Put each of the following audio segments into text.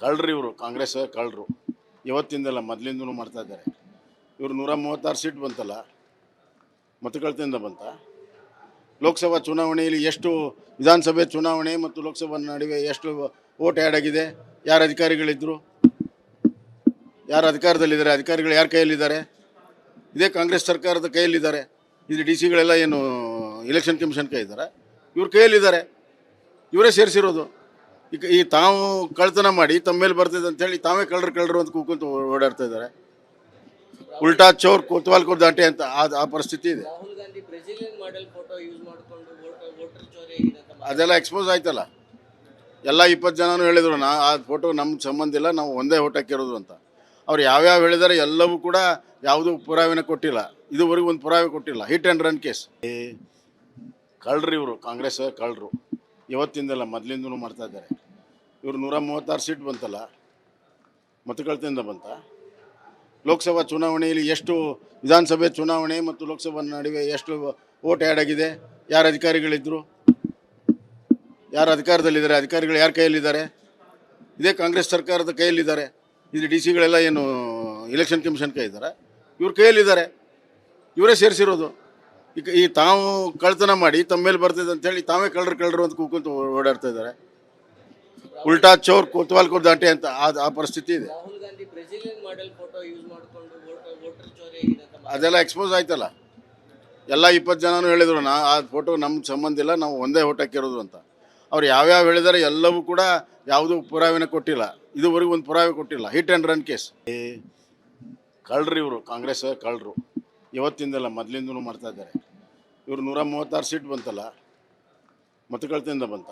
ಕಳ್ರು ಇವರು, ಕಾಂಗ್ರೆಸ್ ಕಳ್ಳರು ಇವತ್ತಿಂದಲ್ಲ ಮೊದಲಿಂದನೂ ಮಾಡ್ತಾ ಇದ್ದಾರೆ. ಇವರು ನೂರ ಮೂವತ್ತಾರು ಸೀಟ್ ಬಂತಲ್ಲ ಮತಗಳಿಂದ ಬಂತ? ಲೋಕಸಭಾ ಚುನಾವಣೆಯಲ್ಲಿ ಎಷ್ಟು, ವಿಧಾನಸಭೆ ಚುನಾವಣೆ ಮತ್ತು ಲೋಕಸಭಾ ನಡುವೆ ಎಷ್ಟು ಓಟ್ ಆ್ಯಡ್ ಆಗಿದೆ? ಯಾರು ಅಧಿಕಾರಿಗಳಿದ್ದರು ಯಾರು ಅಧಿಕಾರದಲ್ಲಿದ್ದಾರೆ? ಅಧಿಕಾರಿಗಳು ಯಾರ ಕೈಯಲ್ಲಿದ್ದಾರೆ? ಇದೇ ಕಾಂಗ್ರೆಸ್ ಸರ್ಕಾರದ ಕೈಯಲ್ಲಿದ್ದಾರೆ. ಇದು ಡಿ ಸಿಗಳೆಲ್ಲ ಏನು ಎಲೆಕ್ಷನ್ ಕಮಿಷನ್ ಕೈ ಇದ್ದಾರೆ ಇವ್ರ ಕೈಯಲ್ಲಿದ್ದಾರೆ. ಇವರೇ ಸೇರಿಸಿರೋದು. ಈಗ ಈ ತಾವು ಕಳ್ತನ ಮಾಡಿ ತಮ್ಮ ಮೇಲೆ ಬರ್ತಿದೆ ಅಂತೇಳಿ ತಾವೇ ಕಳ್ಳರು ಕಳ್ಳರು ಅಂತ ಕೂಕೊಂತ ಓಡಾಡ್ತಾ ಇದ್ದಾರೆ. ಉಲ್ಟಾ ಚೋರ್ ಕೋತ್ವಾಲ್ ಕೋ ದಾಟೆ ಅಂತ ಆ ಆ ಪರಿಸ್ಥಿತಿ ಇದೆ. Rahul Gandhi Brazilian model photo use ಮಾಡಿಕೊಂಡು ವೋಟರ್ ವೋಟರ್ ಚೋರಿ ಆಗಿದೆ ಅಂತ ಅದೆಲ್ಲ ಎಕ್ಸ್ಪೋಸ್ ಆಯ್ತಲ್ಲ. ಎಲ್ಲ ಇಪ್ಪತ್ತು ಜನನೂ ಹೇಳಿದ್ರು ನಾ ಆ ಫೋಟೋ ನಮ್ಗೆ ಸಂಬಂಧ ಇಲ್ಲ ನಾವು ಒಂದೇ ಇರೋದು ಅಂತ. ಅವ್ರು ಯಾವ್ಯಾವ ಹೇಳಿದಾರೆ ಎಲ್ಲವೂ ಕೂಡ ಯಾವುದೂ ಪುರಾವೆನ ಕೊಟ್ಟಿಲ್ಲ. ಇದುವರೆಗೂ ಒಂದು ಪುರಾವೆ ಕೊಟ್ಟಿಲ್ಲ. ಹಿಟ್ ಆ್ಯಂಡ್ ರನ್ ಕೇಸ್ ಏ ಕಳ್ರು ಇವರು ಕಾಂಗ್ರೆಸ್ ಕಳ್ಳರು. ಇವತ್ತಿಂದಲ್ಲ ಮೊದಲಿಂದನೂ ಮಾಡ್ತಾ ಇದ್ದಾರೆ. ಇವರು ನೂರ ಮೂವತ್ತಾರು ಸೀಟ್ ಬಂತಲ್ಲ ಮತಗಳಿಂದ ಬಂತ? ಲೋಕಸಭಾ ಚುನಾವಣೆಯಲ್ಲಿ ಎಷ್ಟು ವಿಧಾನಸಭೆ ಚುನಾವಣೆ ಮತ್ತು ಲೋಕಸಭಾ ನಡುವೆ ಎಷ್ಟು ಓಟ್ ಆ್ಯಡ್ ಆಗಿದೆ? ಯಾರು ಅಧಿಕಾರಿಗಳಿದ್ದರು ಯಾರು ಅಧಿಕಾರದಲ್ಲಿದ್ದಾರೆ? ಅಧಿಕಾರಿಗಳು ಯಾರ ಕೈಯಲ್ಲಿದ್ದಾರೆ? ಇದೇ ಕಾಂಗ್ರೆಸ್ ಸರ್ಕಾರದ ಕೈಯಲ್ಲಿದ್ದಾರೆ. ಇದು ಡಿ ಸಿಗಳೆಲ್ಲ ಏನು ಎಲೆಕ್ಷನ್ ಕಮಿಷನ್ ಕೈ ಇದ್ದಾರೆ ಇವ್ರ ಕೈಯಲ್ಲಿದ್ದಾರೆ. ಇವರೇ ಸೇರಿಸಿರೋದು. ಈಗ ಈ ತಾವು ಕಳ್ತನ ಮಾಡಿ ತಮ್ಮ ಮೇಲೆ ಅಂತ ಹೇಳಿ ತಾವೇ ಕಳ್ಳರು ಕಳ್ಳರು ಅಂತ ಕೂಕೊಂತ ಓಡಾಡ್ತಾ ಇದ್ದಾರೆ. ಉಲ್ಟಾ ಚೋರ್ ಕೋತ್ವಾಲ್ ಕೋರ್ ದಾಟೆ ಅಂತ ಆ ಆ ಪರಿಸ್ಥಿತಿ ಇದೆ. Rahul Gandhi Brazilian model photo use ಮಾಡಿಕೊಂಡು ವೋಟರ್ ವೋಟರ್ ಚೋರಿ ಆಗಿದೆ ಅಂತ ಅದೆಲ್ಲ ಎಕ್ಸ್ಪೋಸ್ ಆಯ್ತಲ್ಲ. ಎಲ್ಲ ಇಪ್ಪತ್ತು ಜನನೂ ಹೇಳಿದ್ರು ನಾ ಆ ಫೋಟೋ ನಮ್ಗೆ ಸಂಬಂಧ ಇಲ್ಲ ನಾವು ಒಂದೇ ಓಟ್ ಹಾಕಿರೋದು ಅಂತ. ಅವ್ರು ಯಾವ್ಯಾವ ಹೇಳಿದಾರೆ ಎಲ್ಲವೂ ಕೂಡ ಯಾವುದೂ ಪುರಾವೆನ ಕೊಟ್ಟಿಲ್ಲ. ಇದುವರೆಗೂ ಒಂದು ಪುರಾವೆ ಕೊಟ್ಟಿಲ್ಲ. ಹಿಟ್ ಆ್ಯಂಡ್ ರನ್ ಕೇಸ್ ಏ ಕಳ್ರು ಇವರು ಕಾಂಗ್ರೆಸ್ ಕಳ್ಳರು. ಇವತ್ತಿಂದಲ್ಲ ಮೊದಲಿಂದನೂ ಮಾಡ್ತಾ ಇದ್ದಾರೆ. ಇವರು ನೂರ ಮೂವತ್ತಾರು ಸೀಟ್ ಬಂತಲ್ಲ ಮತಗಳಿಂದ ಬಂತ?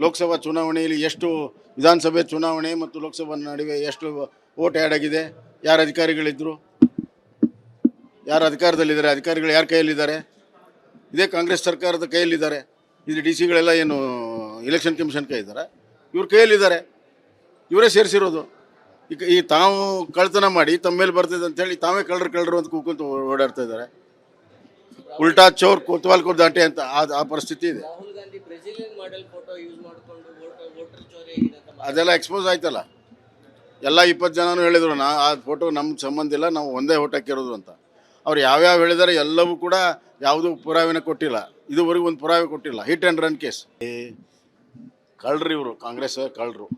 ಲೋಕಸಭಾ ಚುನಾವಣೆಯಲ್ಲಿ ಎಷ್ಟು ವಿಧಾನಸಭೆ ಚುನಾವಣೆ ಮತ್ತು ಲೋಕಸಭಾ ನಡುವೆ ಎಷ್ಟು ಓಟ್ ಆ್ಯಡ್ ಆಗಿದೆ? ಯಾರು ಅಧಿಕಾರಿಗಳಿದ್ದರು ಯಾರು ಅಧಿಕಾರದಲ್ಲಿದ್ದಾರೆ? ಅಧಿಕಾರಿಗಳು ಯಾರ ಕೈಯಲ್ಲಿದ್ದಾರೆ? ಇದೇ ಕಾಂಗ್ರೆಸ್ ಸರ್ಕಾರದ ಕೈಯಲ್ಲಿದ್ದಾರೆ. ಇದು ಡಿ ಸಿಗಳೆಲ್ಲ ಏನು ಎಲೆಕ್ಷನ್ ಕಮಿಷನ್ ಕೈ ಇದ್ದಾರೆ ಇವ್ರ ಕೈಯಲ್ಲಿದ್ದಾರೆ. ಇವರೇ ಸೇರಿಸಿರೋದು. ಈಗ ಈ ತಾವು ಕಳ್ತನ ಮಾಡಿ ತಮ್ಮ ಮೇಲೆ ಅಂತ ಅಂತೇಳಿ ತಾವೇ ಕಳ್ಳರು ಕಳ್ಳರು ಅಂತ ಕೂಕಂತ ಓಡಾಡ್ತಾ ಇದ್ದಾರೆ. ಉಲ್ಟಾ ಚೋರ್ ಕೊತ್ವಾಲ್ ಕೋರ್ ದಾಟೆ ಅಂತ ಆ ಆ ಪರಿಸ್ಥಿತಿ ಇದೆ. ಅದೆಲ್ಲ ಎಕ್ಸ್ಪೋಸ್ ಆಯ್ತಲ್ಲ. ಎಲ್ಲ ಇಪ್ಪತ್ತು ಜನನೂ ಹೇಳಿದ್ರು ನಾ ಆ ಫೋಟೋ ನಮ್ಗೆ ಸಂಬಂಧ ಇಲ್ಲ ನಾವು ಒಂದೇ ಹಾಕಿರೋದು ಅಂತ. ಅವ್ರು ಯಾವ್ಯಾವ ಹೇಳಿದಾರೆ ಎಲ್ಲವೂ ಕೂಡ ಯಾವುದೂ ಪುರಾವೆನ ಕೊಟ್ಟಿಲ್ಲ. ಇದುವರೆಗೂ ಒಂದು ಪುರಾವೆ ಕೊಟ್ಟಿಲ್ಲ. ಹಿಟ್ ಆ್ಯಂಡ್ ರನ್ ಕೇಸ್ ಏ ಕಳ್ರು ಇವರು ಕಾಂಗ್ರೆಸ್ ಕಳ್ಳರು.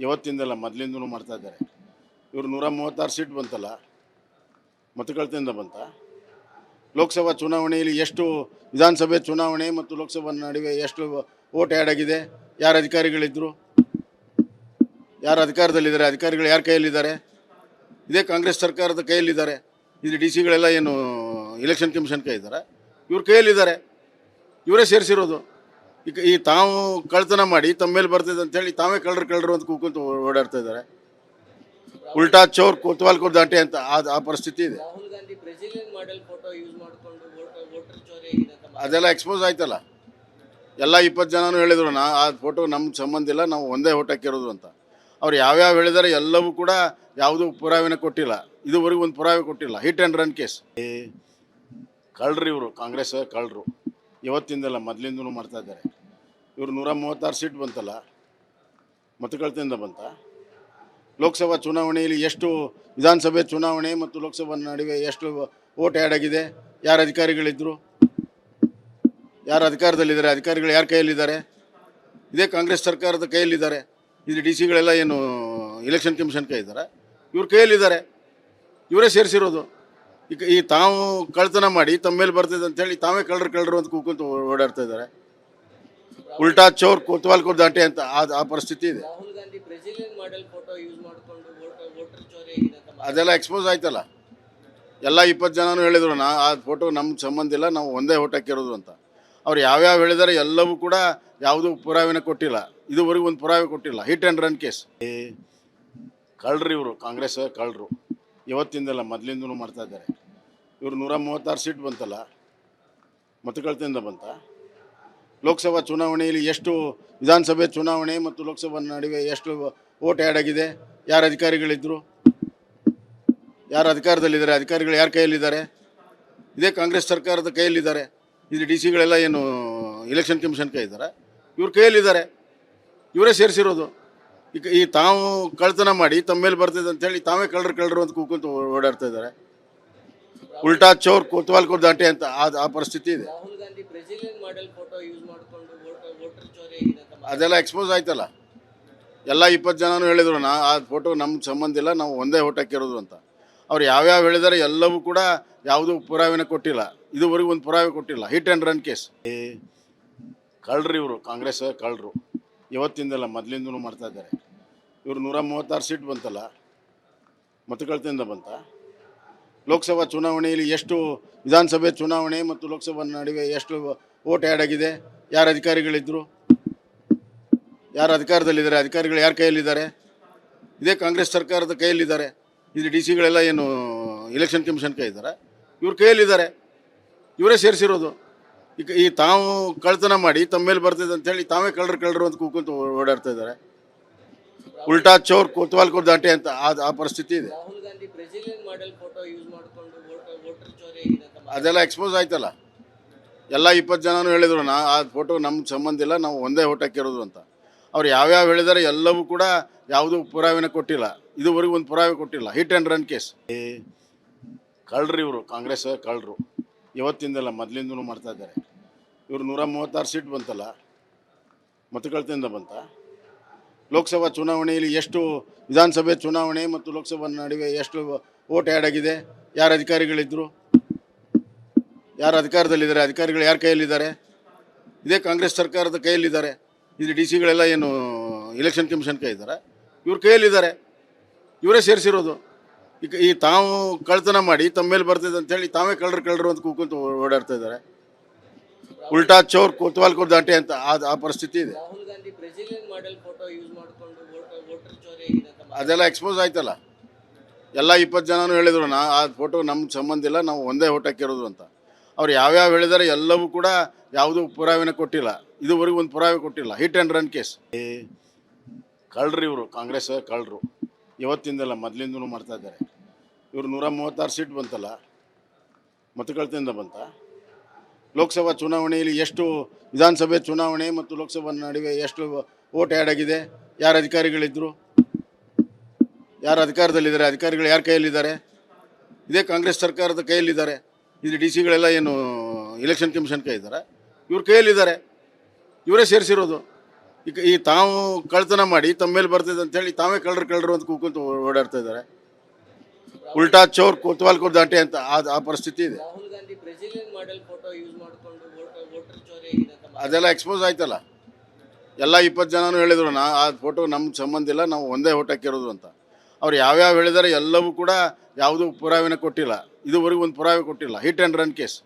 ಇವತ್ತಿಂದಲ್ಲ ಮೊದಲಿಂದನೂ ಮಾಡ್ತಾ ಇದ್ದಾರೆ. ಇವರು ನೂರ ಮೂವತ್ತಾರು ಸೀಟ್ ಬಂತಲ್ಲ ಮತಗಳಿಂದ ಬಂತ? ಲೋಕಸಭಾ ಚುನಾವಣೆಯಲ್ಲಿ ಎಷ್ಟು, ವಿಧಾನಸಭೆ ಚುನಾವಣೆ ಮತ್ತು ಲೋಕಸಭಾ ನಡುವೆ ಎಷ್ಟು ಓಟ್ ಆ್ಯಡ್ ಆಗಿದೆ? ಯಾರು ಅಧಿಕಾರಿಗಳಿದ್ದರು ಯಾರು ಅಧಿಕಾರದಲ್ಲಿದ್ದಾರೆ? ಅಧಿಕಾರಿಗಳು ಯಾರ ಕೈಯಲ್ಲಿದ್ದಾರೆ? ಇದೇ ಕಾಂಗ್ರೆಸ್ ಸರ್ಕಾರದ ಕೈಯಲ್ಲಿದ್ದಾರೆ. ಇದು ಡಿ ಸಿಗಳೆಲ್ಲ ಏನು ಎಲೆಕ್ಷನ್ ಕಮಿಷನ್ ಕೈ ಇದ್ದಾರೆ ಇವ್ರ ಕೈಯಲ್ಲಿದ್ದಾರೆ. ಇವರೇ ಸೇರಿಸಿರೋದು. ಈಗ ಈ ತಾವು ಕಳ್ತನ ಮಾಡಿ ತಮ್ಮ ಮೇಲೆ ಅಂತ ಅಂತೇಳಿ ತಾವೇ ಕಳ್ಳರು ಕಳ್ಳರು ಅಂತ ಕೂಕೊಂತ ಓಡಾಡ್ತಾ ಇದ್ದಾರೆ. ಉಲ್ಟಾ ಚೋರ್ ಕೊತ್ವಾಲ್ ಕೋರ್ ದಾಟೆ ಅಂತ ಆ ಆ ಪರಿಸ್ಥಿತಿ ಇದೆ. ಅದೆಲ್ಲ ಎಕ್ಸ್ಪೋಸ್ ಆಯ್ತಲ್ಲ. ಎಲ್ಲ ಇಪ್ಪತ್ತು ಜನನೂ ಹೇಳಿದ್ರು ನಾ ಆ ಫೋಟೋ ನಮ್ಗೆ ಸಂಬಂಧ ಇಲ್ಲ ನಾವು ಒಂದೇ ಹಾಕಿರೋದು ಅಂತ. ಅವ್ರು ಯಾವ್ಯಾವ ಹೇಳಿದಾರೆ ಎಲ್ಲವೂ ಕೂಡ ಯಾವುದೂ ಪುರಾವೆನ ಕೊಟ್ಟಿಲ್ಲ. ಇದುವರೆಗೂ ಒಂದು ಪುರಾವೆ ಕೊಟ್ಟಿಲ್ಲ. ಹಿಟ್ ಆ್ಯಂಡ್ ರನ್ ಕೇಸ್ ಏ ಕಳ್ರು ಇವರು ಕಾಂಗ್ರೆಸ್ ಕಳ್ಳರು. ಇವತ್ತಿಂದಲ್ಲ, ಮೊದಲಿಂದನೂ ಮಾಡ್ತಾ ಇದ್ದಾರೆ. ಇವರು ನೂರ ಮೂವತ್ತಾರು ಸೀಟ್ ಬಂತಲ್ಲ ಮತಗಳಿಂದ ಬಂತ? ಲೋಕಸಭಾ ಚುನಾವಣೆಯಲ್ಲಿ ಎಷ್ಟು, ವಿಧಾನಸಭೆ ಚುನಾವಣೆ ಮತ್ತು ಲೋಕಸಭಾ ನಡುವೆ ಎಷ್ಟು ಓಟ್ ಆ್ಯಡ್ ಆಗಿದೆ? ಯಾರು ಅಧಿಕಾರಿಗಳಿದ್ದರು ಯಾರು ಅಧಿಕಾರದಲ್ಲಿದ್ದಾರೆ? ಅಧಿಕಾರಿಗಳು ಯಾರ ಕೈಯಲ್ಲಿದ್ದಾರೆ? ಇದೇ ಕಾಂಗ್ರೆಸ್ ಸರ್ಕಾರದ ಕೈಯಲ್ಲಿದ್ದಾರೆ. ಇದು ಡಿ ಸಿಗಳೆಲ್ಲ ಏನು, ಇಲೆಕ್ಷನ್ ಕಮಿಷನ್ ಕೈ ಇದ್ದಾರೆ ಇವ್ರ ಕೈಯಲ್ಲಿದ್ದಾರೆ. ಇವರೇ ಸೇರಿಸಿರೋದು. ಈಗ ಈ ತಾವು ಕಳ್ತನ ಮಾಡಿ ತಮ್ಮ ಮೇಲೆ ಅಂತ ಹೇಳಿ ತಾವೇ ಕಳ್ಳರು ಕಳ್ಳರು ಅಂತ ಕೂಕೊಂತ ಓಡಾಡ್ತಾ ಇದ್ದಾರೆ. ಉಲ್ಟಾ ಚೋರ್ ಕೊತ್ವಾಲ್ ಕೋರ್ ದಾಟೆ ಅಂತ ಆ ಆ ಪರಿಸ್ಥಿತಿ ಇದೆ. ಅದೆಲ್ಲ ಎಕ್ಸ್ಪೋಸ್ ಆಯ್ತಲ್ಲ. ಎಲ್ಲ ಇಪ್ಪತ್ತು ಜನನೂ ಹೇಳಿದ್ರು ನಾ ಆ ಫೋಟೋ ನಮ್ಗೆ ಸಂಬಂಧ ಇಲ್ಲ ನಾವು ಒಂದೇ ಓಟ್ ಹಾಕಿರೋದು ಅಂತ. ಅವ್ರು ಯಾವ್ಯಾವ ಹೇಳಿದಾರೆ ಎಲ್ಲವೂ ಕೂಡ ಯಾವುದೂ ಪುರಾವೆನ ಕೊಟ್ಟಿಲ್ಲ. ಇದುವರೆಗೂ ಒಂದು ಪುರಾವೆ ಕೊಟ್ಟಿಲ್ಲ. ಹಿಟ್ ಆ್ಯಂಡ್ ರನ್ ಕೇಸ್ ಏ ಕಳ್ರು ಇವರು ಕಾಂಗ್ರೆಸ್ ಕಳ್ಳರು. ಇವತ್ತಿಂದಲ್ಲ ಮೊದಲಿಂದಲೂ ಮಾಡ್ತಾ ಇದ್ದಾರೆ. ಇವರು ನೂರ ಮೂವತ್ತಾರು ಸೀಟ್ ಬಂತಲ್ಲ, ಮತಗಳತೆಯಿಂದ ಬಂತ? ಲೋಕಸಭಾ ಚುನಾವಣೆಯಲ್ಲಿ ಎಷ್ಟು ವಿಧಾನಸಭೆ ಚುನಾವಣೆ ಮತ್ತು ಲೋಕಸಭಾ ನಡುವೆ ಎಷ್ಟು ಓಟ್ ಆ್ಯಡ್ ಆಗಿದೆ? ಯಾರು ಅಧಿಕಾರಿಗಳಿದ್ದರು ಯಾರು ಅಧಿಕಾರದಲ್ಲಿದ್ದಾರೆ? ಅಧಿಕಾರಿಗಳು ಯಾರ ಕೈಯಲ್ಲಿದ್ದಾರೆ? ಇದೇ ಕಾಂಗ್ರೆಸ್ ಸರ್ಕಾರದ ಕೈಯಲ್ಲಿದ್ದಾರೆ. ಇದು ಡಿ ಸಿಗಳೆಲ್ಲ ಏನು ಎಲೆಕ್ಷನ್ ಕಮಿಷನ್ ಕೈ ಇದ್ದಾರೆ? ಇವ್ರ ಕೈಯಲ್ಲಿದ್ದಾರೆ. ಇವರೇ ಸೇರಿಸಿರೋದು. ಈಗ ಈ ತಾವು ಕಳ್ತನ ಮಾಡಿ ತಮ್ಮ ಮೇಲೆ ಬರ್ತಿದೆ ಅಂತೇಳಿ ತಾವೇ ಕಳ್ಳರು ಕಳ್ಳರು ಅಂತ ಕೂಕೊಂತ ಓಡಾಡ್ತಾ ಇದ್ದಾರೆ. ಉಲ್ಟಾ ಚೋರ್ ಕೊತ್ವಾಲ್ ಕೋರ್ ದಾಟೆ ಅಂತ ಆ ಆ ಪರಿಸ್ಥಿತಿ ಇದೆ. ಅದೆಲ್ಲ ಎಕ್ಸ್ಪೋಸ್ ಆಯ್ತಲ್ಲ. ಎಲ್ಲ ಇಪ್ಪತ್ತು ಜನನೂ ಹೇಳಿದ್ರು ನಾ ಆ ಫೋಟೋ ನಮ್ಗೆ ಸಂಬಂಧ ಇಲ್ಲ ನಾವು ಒಂದೇ ಊಟಕ್ಕೆ ಇರೋದು ಅಂತ. ಅವ್ರು ಯಾವ್ಯಾವ ಹೇಳಿದಾರೆ ಎಲ್ಲವೂ ಕೂಡ ಯಾವುದೂ ಪುರಾವೆನ ಕೊಟ್ಟಿಲ್ಲ. ಇದುವರೆಗೂ ಒಂದು ಪುರಾವೆ ಕೊಟ್ಟಿಲ್ಲ. ಹಿಟ್ ಆ್ಯಂಡ್ ರನ್ ಕೇಸ್ ಏ ಕಳ್ರು ಇವರು ಕಾಂಗ್ರೆಸ್ ಕಳ್ಳರು ಇವತ್ತಿಂದಲ್ಲ ಮೊದಲಿಂದನೂ ಮಾಡ್ತಾ ಇದ್ದಾರೆ. ಇವರು ನೂರ ಮೂವತ್ತಾರು ಸೀಟ್ ಬಂತಲ್ಲ ಮತಗಳತಿಂದ ಬಂತ? ಲೋಕಸಭಾ ಚುನಾವಣೆಯಲ್ಲಿ ಎಷ್ಟು ವಿಧಾನಸಭೆ ಚುನಾವಣೆ ಮತ್ತು ಲೋಕಸಭಾ ನಡುವೆ ಎಷ್ಟು ಓಟ್ ಆ್ಯಡ್ ಆಗಿದೆ? ಯಾರು ಅಧಿಕಾರಿಗಳಿದ್ದರು ಯಾರು ಅಧಿಕಾರದಲ್ಲಿದ್ದಾರೆ? ಅಧಿಕಾರಿಗಳು ಯಾರ ಕೈಯಲ್ಲಿದ್ದಾರೆ? ಇದೇ ಕಾಂಗ್ರೆಸ್ ಸರ್ಕಾರದ ಕೈಯಲ್ಲಿದ್ದಾರೆ. ಇದು ಡಿ ಸಿಗಳೆಲ್ಲ ಏನು ಎಲೆಕ್ಷನ್ ಕಮಿಷನ್ ಕೈ ಇದ್ದಾರೆ? ಇವ್ರ ಕೈಯಲ್ಲಿದ್ದಾರೆ. ಇವರೇ ಸೇರಿಸಿರೋದು. ಈಗ ಈ ತಾವು ಕಳ್ತನ ಮಾಡಿ ತಮ್ಮ ಮೇಲೆ ಬರ್ತದೆ ಅಂತೇಳಿ ತಾವೇ ಕಳ್ಳರು ಕಳ್ಳರು ಅಂತ ಕೂಕೊಂತ ಓಡಾಡ್ತಾ ಇದ್ದಾರೆ. ಉಲ್ಟಾ ಚೋರ್ ಕೋತ್ವಾಲ್ ಕೋರ್ ದಾಟೆ ಅಂತ ಆ ಆ ಪರಿಸ್ಥಿತಿ ಇದೆ. ಅದೆಲ್ಲ ಎಕ್ಸ್ಪೋಸ್ ಆಯ್ತಲ್ಲ. ಎಲ್ಲ ಇಪ್ಪತ್ತು ಜನನೂ ಹೇಳಿದ್ರು ನಾ ಆ ಫೋಟೋ ನಮ್ಗೆ ಸಂಬಂಧ ಇಲ್ಲ ನಾವು ಒಂದೇ ಇರೋದು ಅಂತ. ಅವ್ರು ಯಾವ್ಯಾವ ಹೇಳಿದಾರೆ ಎಲ್ಲವೂ ಕೂಡ ಯಾವುದೂ ಪುರಾವೆನ ಕೊಟ್ಟಿಲ್ಲ. ಇದುವರೆಗೂ ಒಂದು ಪುರಾವೆ ಕೊಟ್ಟಿಲ್ಲ. ಹಿಟ್ ಆ್ಯಂಡ್ ರನ್ ಕೇಸ್ ಏ ಕಳ್ರು ಇವರು ಕಾಂಗ್ರೆಸ್ ಕಳ್ಳರು. ಇವತ್ತಿಂದಲ್ಲ ಮೊದಲಿಂದನೂ ಮಾಡ್ತಾ ಇದ್ದಾರೆ. ಇವರು ನೂರ ಮೂವತ್ತಾರು ಸೀಟ್ ಬಂತಲ್ಲ ಮತಗಳತಿಂದ ಬಂತ? ಲೋಕಸಭಾ ಚುನಾವಣೆಯಲ್ಲಿ ಎಷ್ಟು ವಿಧಾನಸಭೆ ಚುನಾವಣೆ ಮತ್ತು ಲೋಕಸಭಾ ನಡುವೆ ಎಷ್ಟು ಓಟ್ ಆ್ಯಡ್ ಆಗಿದೆ? ಯಾರು ಅಧಿಕಾರಿಗಳಿದ್ದರು ಯಾರು ಅಧಿಕಾರದಲ್ಲಿದ್ದಾರೆ? ಅಧಿಕಾರಿಗಳು ಯಾರ ಕೈಯಲ್ಲಿದ್ದಾರೆ? ಇದೇ ಕಾಂಗ್ರೆಸ್ ಸರ್ಕಾರದ ಕೈಯಲ್ಲಿದ್ದಾರೆ. ಇದು ಡಿ ಸಿಗಳೆಲ್ಲ ಏನು ಎಲೆಕ್ಷನ್ ಕಮಿಷನ್ ಕೈ ಇದ್ದಾರೆ? ಇವ್ರ ಕೈಯಲ್ಲಿದ್ದಾರೆ. ಇವರೇ ಸೇರಿಸಿರೋದು. ಈಗ ಈ ತಾವು ಕಳ್ತನ ಮಾಡಿ ತಮ್ಮ ಮೇಲೆ ಬರ್ತಿದೆ ಅಂತೇಳಿ ತಾವೇ ಕಳ್ಳರು ಕಳ್ಳರು ಅಂತ ಕೂಕೊಂತ ಓಡಾಡ್ತಾ ಇದ್ದಾರೆ. ಉಲ್ಟಾ ಚೋರ್ ಕೊತ್ವಾಲ್ ಕೋರ್ ದಾಟೆ ಅಂತ ಆ ಆ ಪರಿಸ್ಥಿತಿ ಇದೆ. Rahul Gandhi Brazilian model photo use ಮಾಡಿಕೊಂಡು ವೋಟರ್ ವೋಟರ್ ಚೋರಿ ಆಗಿದೆ ಅಂತ ಅದೆಲ್ಲ ಎಕ್ಸ್ಪೋಸ್ ಆಯ್ತಲ್ಲ. ಎಲ್ಲ ಇಪ್ಪತ್ತು ಜನನೂ ಹೇಳಿದ್ರು ನಾ ಆ ಫೋಟೋ ನಮ್ಗೆ ಸಂಬಂಧ ಇಲ್ಲ ನಾವು ಒಂದೇ ಇರೋದು ಅಂತ. ಅವ್ರು ಯಾವ್ಯಾವ ಹೇಳಿದಾರೆ ಎಲ್ಲವೂ ಕೂಡ ಯಾವುದೂ ಪುರಾವೆನ ಕೊಟ್ಟಿಲ್ಲ. ಇದುವರೆಗೂ ಒಂದು ಪುರಾವೆ ಕೊಟ್ಟಿಲ್ಲ. ಹಿಟ್ ಆ್ಯಂಡ್ ರನ್ ಕೇಸ್ ಏ ಕಳ್ರು ಇವರು ಕಾಂಗ್ರೆಸ್ ಕಳ್ಳರು. ಇವತ್ತಿಂದಲ್ಲ ಮೊದಲಿಂದನೂ ಮಾಡ್ತಾ ಇದ್ದಾರೆ. ಇವರು ನೂರ ಮೂವತ್ತಾರು ಸೀಟ್ ಬಂತಲ್ಲ ಮತಗಳತಿಂದ ಬಂತ? ಲೋಕಸಭಾ ಚುನಾವಣೆಯಲ್ಲಿ ಎಷ್ಟು ವಿಧಾನಸಭೆ ಚುನಾವಣೆ ಮತ್ತು ಲೋಕಸಭಾ ನಡುವೆ ಎಷ್ಟು ಓಟ್ ಆ್ಯಡ್ ಆಗಿದೆ? ಯಾರು ಅಧಿಕಾರಿಗಳಿದ್ದರು ಯಾರು ಅಧಿಕಾರದಲ್ಲಿದ್ದಾರೆ? ಅಧಿಕಾರಿಗಳು ಯಾರ ಕೈಯಲ್ಲಿದ್ದಾರೆ? ಇದೇ ಕಾಂಗ್ರೆಸ್ ಸರ್ಕಾರದ ಕೈಯಲ್ಲಿದ್ದಾರೆ. ಇದು ಡಿ ಸಿಗಳೆಲ್ಲ ಏನು ಎಲೆಕ್ಷನ್ ಕಮಿಷನ್ ಕೈ ಇದ್ದಾರೆ ಇವ್ರ ಕೈಯಲ್ಲಿದ್ದಾರೆ. ಇವರೇ ಸೇರಿಸಿರೋದು. ಈಗ ಈ ತಾವು ಕಳ್ತನ ಮಾಡಿ ತಮ್ಮ ಮೇಲೆ ಬರ್ತದೆ ಅಂತೇಳಿ ತಾವೇ ಕಳ್ಳರು ಕಳ್ಳರು ಅಂತ ಕೂಕೊಂತ ಓಡಾಡ್ತಾ ಇದ್ದಾರೆ. ಉಲ್ಟಾ ಚೋರ್ ಕೋತ್ವಾಲ್ ಕೋರ್ ದಾಟೆ ಅಂತ ಆ ಆ ಪರಿಸ್ಥಿತಿ ಇದೆ. ಅದೆಲ್ಲ ಎಕ್ಸ್ಪೋಸ್ ಆಯ್ತಲ್ಲ. ಎಲ್ಲ ಇಪ್ಪತ್ತು ಜನನೂ ಹೇಳಿದ್ರು ನಾ ಆ ಫೋಟೋ ನಮ್ಗೆ ಸಂಬಂಧ ಇಲ್ಲ ನಾವು ಒಂದೇ ಊಟಕ್ಕೆ ಇರೋದು ಅಂತ. ಅವ್ರು ಯಾವ್ಯಾವ ಹೇಳಿದಾರೆ ಎಲ್ಲವೂ ಕೂಡ ಯಾವುದೂ ಪುರಾವೆನ ಕೊಟ್ಟಿಲ್ಲ. ಇದುವರೆಗೂ ಒಂದು ಪುರಾವೆ ಕೊಟ್ಟಿಲ್ಲ. Hit and run case